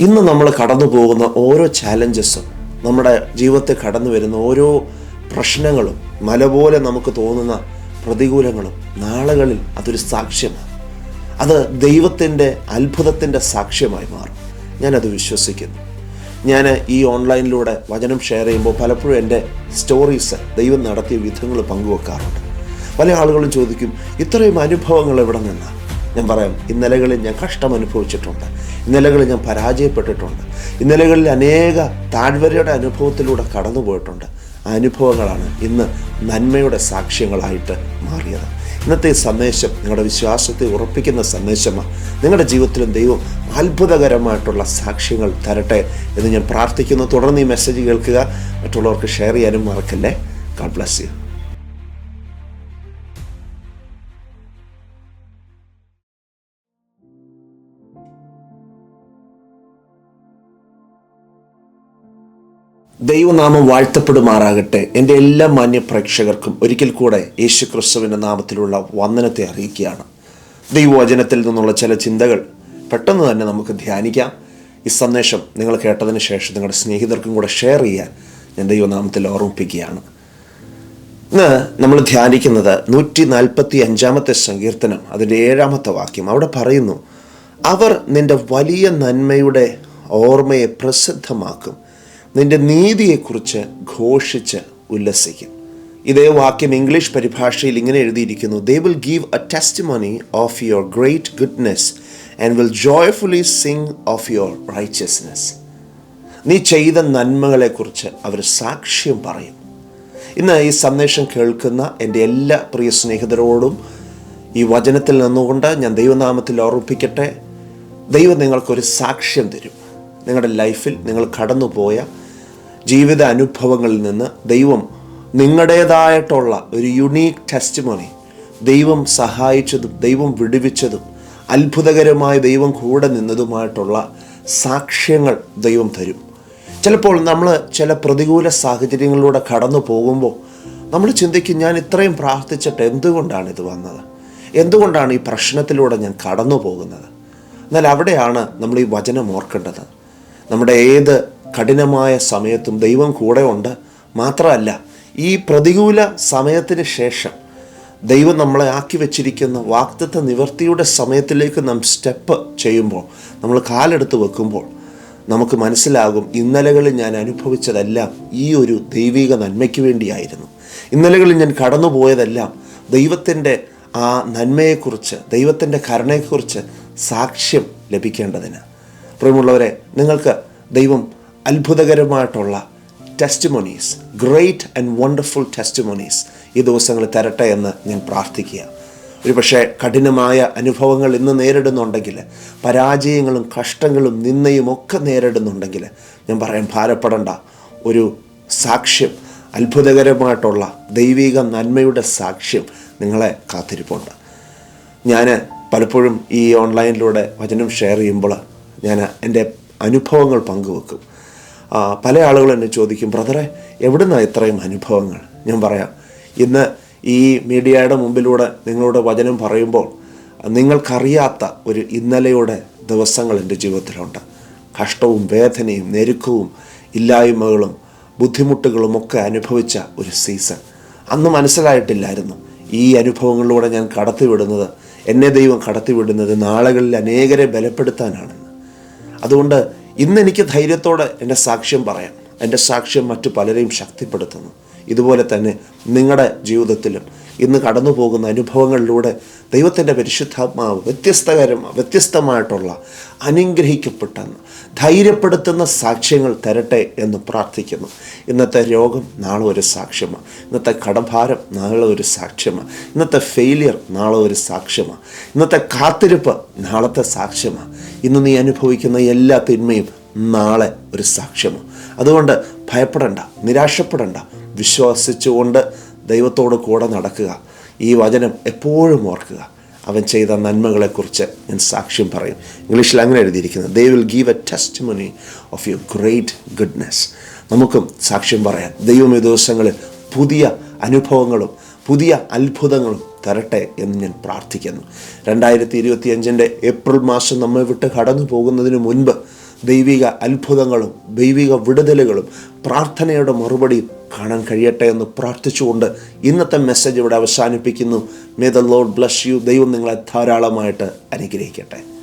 ഇന്ന് നമ്മൾ കടന്നു പോകുന്ന ഓരോ ചാലഞ്ചസും നമ്മുടെ ജീവിതത്തിൽ കടന്നു വരുന്ന ഓരോ പ്രശ്നങ്ങളും മല പോലെ നമുക്ക് തോന്നുന്ന പ്രതികൂലങ്ങളും നാളുകളിൽ അതൊരു സാക്ഷ്യമാണ്. അത് ദൈവത്തിന്റെ അത്ഭുതത്തിന്റെ സാക്ഷ്യമായി മാറും. ഞാനത് വിശ്വസിക്കുന്നു. ഞാൻ ഈ ഓൺലൈനിലൂടെ വചനം ഷെയർ ചെയ്യുമ്പോൾ പലപ്പോഴും എന്റെ സ്റ്റോറീസ് ദൈവം നടത്തിയ വിധങ്ങൾ പങ്കുവെക്കാറുണ്ട്. പല ആളുകളും ചോദിക്കും ഇത്രയും അനുഭവങ്ങൾ എവിടെ നിന്നാണ് ഞാൻ പറയാം ഇന്നലകളിൽ ഞാൻ കഷ്ടം അനുഭവിച്ചിട്ടുണ്ട്. ഇന്നലകളിൽ ഞാൻ പരാജയപ്പെട്ടിട്ടുണ്ട്. ഇന്നലകളിൽ അനേക താഴ്വരയുടെ അനുഭവത്തിലൂടെ കടന്നുപോയിട്ടുണ്ട്. അനുഭവങ്ങളാണ് ഇന്ന് നന്മയുടെ സാക്ഷ്യങ്ങളായിട്ട് മാറിയത്. ഇന്നത്തെ സന്ദേശം നിങ്ങളുടെ വിശ്വാസത്തെ ഉറപ്പിക്കുന്ന സന്ദേശമാണ്. നിങ്ങളുടെ ജീവിതത്തിലും ദൈവം അത്ഭുതകരമായിട്ടുള്ള സാക്ഷ്യങ്ങൾ തരട്ടെ എന്ന് ഞാൻ പ്രാർത്ഥിക്കുന്നു. തുടർന്ന് ഈ മെസ്സേജ് കേൾക്കുക. മറ്റുള്ളവർക്ക് ഷെയർ ചെയ്യാനും മറക്കല്ലേ. ഗാഡ് ബ്ലസ് യു ദൈവനാമം വാഴ്ത്തപ്പെടുമാറാകട്ടെ. എന്റെ എല്ലാ മാന്യ പ്രേക്ഷകർക്കും ഒരിക്കൽ കൂടെ യേശു ക്രിസ്തുവിന്റെ നാമത്തിലുള്ള വന്ദനത്തെ അറിയിക്കുകയാണ്. ദൈവവചനത്തിൽ നിന്നുള്ള ചില ചിന്തകൾ പെട്ടെന്ന് തന്നെ നമുക്ക് ധ്യാനിക്കാം. ഈ സന്ദേശം നിങ്ങൾ കേട്ടതിന് ശേഷം നിങ്ങളുടെ സ്നേഹിതർക്കും കൂടെ ഷെയർ ചെയ്യാൻ ഞാൻ ദൈവനാമത്തിൽ ഓർമ്മിപ്പിക്കുകയാണ്. ഇന്ന് നമ്മൾ ധ്യാനിക്കുന്നത് നൂറ്റി നാൽപ്പത്തി അഞ്ചാമത്തെ സങ്കീർത്തനം അതിന്റെ ഏഴാമത്തെ വാക്യം. അവിടെ പറയുന്നു അവർ നിന്റെ വലിയ നന്മയുടെ ഓർമ്മയെ പ്രസിദ്ധമാക്കും. നിന്റെ നീതിയെക്കുറിച്ച് ഘോഷിച്ച് ഉല്ലസിക്കും. ഇതേ വാക്യം ഇംഗ്ലീഷ് പരിഭാഷയിൽ ഇങ്ങനെ എഴുതിയിരിക്കുന്നു they will give a testimony of your great goodness and will joyfully sing of your righteousness നീ ചെയ്ത നന്മകളെക്കുറിച്ച് അവർ സാക്ഷ്യം പറയും. ഇന്ന് ഈ സന്ദേശം കേൾക്കുന്ന എന്റെ എല്ലാ പ്രിയ സ്നേഹിതരോടും ഈ വചനത്തിൽ നിന്നുകൊണ്ട് ഞാൻ ദൈവനാമത്തിൽ ഓർമ്മിപ്പിക്കട്ടെ. ദൈവം നിങ്ങൾക്കൊരു സാക്ഷ്യം തരും. നിങ്ങളുടെ ലൈഫിൽ നിങ്ങൾ കടന്നുപോയ ജീവിത അനുഭവങ്ങളിൽ നിന്ന് ദൈവം നിങ്ങളുടേതായിട്ടുള്ള ഒരു യുണീക്ക് ടെസ്റ്റിമോണി ദൈവം സഹായിച്ചതും ദൈവം വിടുവിച്ചതും അത്ഭുതകരമായ ദൈവം കൂടെ നിന്നതുമായിട്ടുള്ള സാക്ഷ്യങ്ങൾ ദൈവം തരും. ചിലപ്പോൾ നമ്മൾ ചില പ്രതികൂല സാഹചര്യങ്ങളിലൂടെ കടന്നു പോകുമ്പോൾ നമ്മൾ ചിന്തിക്കും ഞാൻ ഇത്രയും പ്രാർത്ഥിച്ചിട്ട് എന്തുകൊണ്ടാണ് ഇത് വന്നത്? എന്തുകൊണ്ടാണ് ഈ പ്രശ്നത്തിലൂടെ ഞാൻ കടന്നു പോകുന്നത്? എന്നാൽ അവിടെയാണ് നമ്മൾ ഈ വചനം ഓർക്കേണ്ടത്. നമ്മുടെ ഏത് കഠിനമായ സമയത്തും ദൈവം കൂടെ ഉണ്ട് മാത്രമല്ല ഈ പ്രതികൂല സമയത്തിന് ശേഷം ദൈവം നമ്മളെ ആക്കി വെച്ചിരിക്കുന്ന വാക്തത്വ നിവർത്തിയുടെ സമയത്തിലേക്ക് നാം സ്റ്റെപ്പ് ചെയ്യുമ്പോൾ നമ്മൾ കാലെടുത്ത് വെക്കുമ്പോൾ നമുക്ക് മനസ്സിലാകും ഇന്നലകളിൽ ഞാൻ അനുഭവിച്ചതെല്ലാം ഈ ഒരു ദൈവിക നന്മയ്ക്ക് വേണ്ടിയായിരുന്നു. ഇന്നലകളിൽ ഞാൻ കടന്നുപോയതെല്ലാം ദൈവത്തിന്റെ ആ നന്മയെക്കുറിച്ച് ദൈവത്തിന്റെ കരുണയെക്കുറിച്ച് സാക്ഷ്യം ലഭിക്കേണ്ടതിന്. പ്രിയമുള്ളവരെ നിങ്ങൾക്ക് ദൈവം അത്ഭുതകരമായിട്ടുള്ള testimonies great and wonderful testimonies ഈ ദിവസങ്ങൾ തരട്ടെ എന്ന് ഞാൻ പ്രാർത്ഥിക്കുക. ഒരു പക്ഷേ കഠിനമായ അനുഭവങ്ങൾ ഇന്ന് നേരിടുന്നുണ്ടെങ്കിൽ പരാജയങ്ങളും കഷ്ടങ്ങളും നിന്നയും ഒക്കെ നേരിടുന്നുണ്ടെങ്കിൽ ഞാൻ പറയാൻ ഭാരപ്പെടേണ്ട. ഒരു സാക്ഷ്യം അത്ഭുതകരമായിട്ടുള്ള ദൈവിക നന്മയുടെ സാക്ഷ്യം നിങ്ങളെ കാത്തിരിപ്പുണ്ട്. ഞാൻ പലപ്പോഴും ഈ ഓൺലൈനിലൂടെ വചനം ഷെയർ ചെയ്യുമ്പോൾ ഞാൻ എന്റെ അനുഭവങ്ങൾ പങ്കുവെക്കും. പല ആളുകളും എന്നെ ചോദിക്കും ബ്രദറെ എവിടുന്നാണ് ഇത്രയും അനുഭവങ്ങൾ? ഞാൻ പറയാം ഇന്ന് ഈ മീഡിയയുടെ മുമ്പിലൂടെ നിങ്ങളോട് വചനം പറയുമ്പോൾ നിങ്ങൾക്കറിയാത്ത ഒരു ഇന്നലെയുടെ ദിവസങ്ങൾ എന്റെ ജീവിതത്തിലുണ്ട്. കഷ്ടവും വേദനയും ഞെരുക്കവും ഇല്ലായ്മകളും ബുദ്ധിമുട്ടുകളും ഒക്കെ അനുഭവിച്ച ഒരു സീസൺ. അന്ന് മനസ്സിലായിട്ടില്ലായിരുന്നു ഈ അനുഭവങ്ങളിലൂടെ ഞാൻ കടത്തിവിടുന്നത് എന്നെ ദൈവം കടത്തിവിടുന്നത് നാളുകളിൽ അനേകരെ ബലപ്പെടുത്താനാണെന്ന്. അതുകൊണ്ട് ഇന്ന് എനിക്ക് ധൈര്യത്തോടെ എന്റെ സാക്ഷ്യം പറയാം. എന്റെ സാക്ഷ്യം മറ്റു പലരെയും ശക്തിപ്പെടുത്തുന്നു. ഇതുപോലെ തന്നെ നിങ്ങളുടെ ജീവിതത്തിലും ഇന്ന് കടന്നു പോകുന്ന അനുഭവങ്ങളിലൂടെ ദൈവത്തിന്റെ പരിശുദ്ധാത്മാവ് വ്യത്യസ്തകരം വ്യത്യസ്തമായിട്ടുള്ള അനുഗ്രഹിക്കപ്പെട്ട ധൈര്യപ്പെടുത്തുന്ന സാക്ഷ്യങ്ങൾ തരട്ടെ എന്ന് പ്രാർത്ഥിക്കുന്നു. ഇന്നത്തെ രോഗം നാളെ ഒരു സാക്ഷ്യമാണ് ഇന്നത്തെ കടഭാരം നാളെ ഒരു സാക്ഷ്യമാണ് ഇന്നത്തെ ഫെയിലിയർ നാളെ ഒരു സാക്ഷ്യമാണ് ഇന്നത്തെ കാത്തിരിപ്പ് നാളത്തെ സാക്ഷ്യമാണ് ഇന്ന് നീ അനുഭവിക്കുന്ന എല്ലാ തിന്മയും നാളെ ഒരു സാക്ഷ്യമാണ് അതുകൊണ്ട് ഭയപ്പെടണ്ട നിരാശപ്പെടണ്ട. വിശ്വസിച്ചുകൊണ്ട് ദൈവത്തോട് കൂടെ നടക്കുക. ഈ വചനം എപ്പോഴും ഓർക്കുക. അവൻ ചെയ്ത നന്മകളെക്കുറിച്ച് ഞാൻ സാക്ഷ്യം പറയും. ഇംഗ്ലീഷിൽ അങ്ങനെ എഴുതിയിരിക്കുന്നത് they will give a testimony of your great goodness നമുക്കും സാക്ഷ്യം പറയാം ദൈവം ഈ ദിവസങ്ങളിൽ പുതിയ അനുഭവങ്ങളും പുതിയ അത്ഭുതങ്ങളും തരട്ടെ എന്ന് ഞാൻ പ്രാർത്ഥിക്കുന്നു. രണ്ടായിരത്തി ഇരുപത്തി അഞ്ചിന്റെ ഏപ്രിൽ മാസം നമ്മെ വിട്ട് കടന്നു പോകുന്നതിന് മുൻപ് ദൈവിക അത്ഭുതങ്ങളും ദൈവിക വിടുതലുകളും പ്രാർത്ഥനയുടെ മറുപടി കാണാൻ കഴിയട്ടെ എന്ന് പ്രാർത്ഥിച്ചുകൊണ്ട് ഇന്നത്തെ മെസ്സേജ് ഇവിടെ അവസാനിപ്പിക്കുന്നു. May the Lord bless you ദൈവം നിങ്ങളെ ധാരാളമായിട്ട് അനുഗ്രഹിക്കട്ടെ.